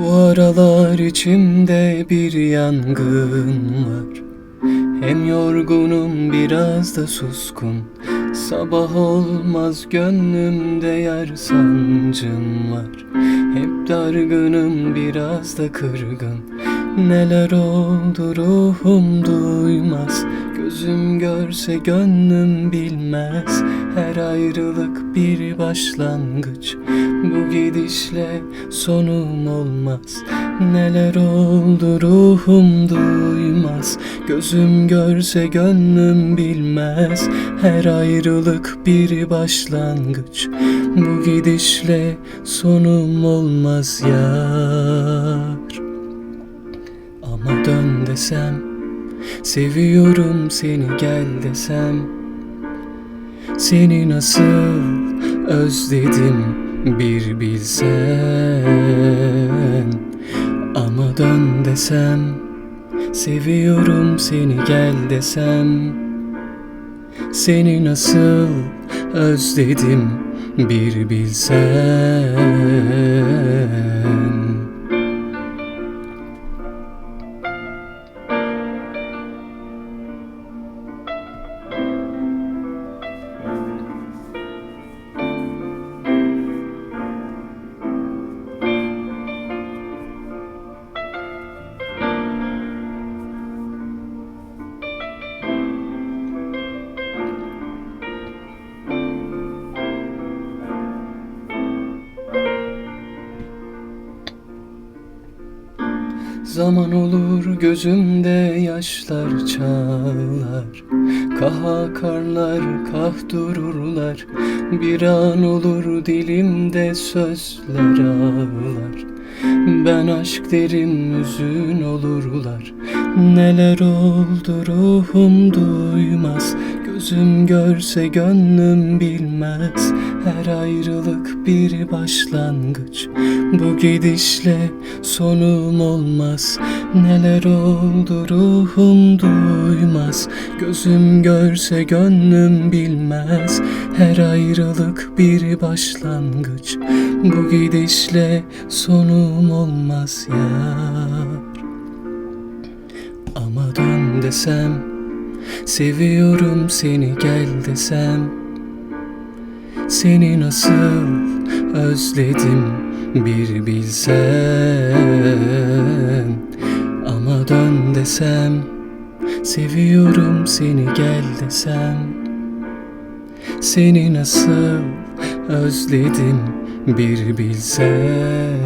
Bu aralar içimde bir yangın var. Hem yorgunum biraz da suskun. Sabah olmaz gönlümde yer sancım var. Hep dargınım biraz da kırgın. Neler oldu ruhum duymaz Gözüm görse gönlüm bilmez. Her ayrılık bir başlangıç. Bu gidişle sonum olmaz. Neler oldu ruhum duymaz. Gözüm görse gönlüm bilmez. Her ayrılık bir başlangıç. Bu gidişle sonum olmaz yar. Ama dön desem Seviyorum seni gel desem. Seni nasıl özledim bir bilsen. Ama dön desem. Seviyorum seni gel desem. Seni nasıl özledim bir bilsen Zaman olur gözümde yaşlar çağlar. Kah akarlar kah dururlar. Bir an olur dilimde sözler ağlar. Ben aşk derim üzün olurlar. Neler oldu ruhum duymaz Gözüm görse gönlüm bilmez. Her ayrılık bir başlangıç. Bu gidişle sonum olmaz. Neler oldu ruhum duymaz. Gözüm görse gönlüm bilmez. Her ayrılık bir başlangıç. Bu gidişle sonum olmaz yar. Ama dön desem Seviyorum seni gel desem. Seni nasıl özledim bir bilsen Ama dön desem Seviyorum seni gel desem. Seni nasıl özledim bir bilsen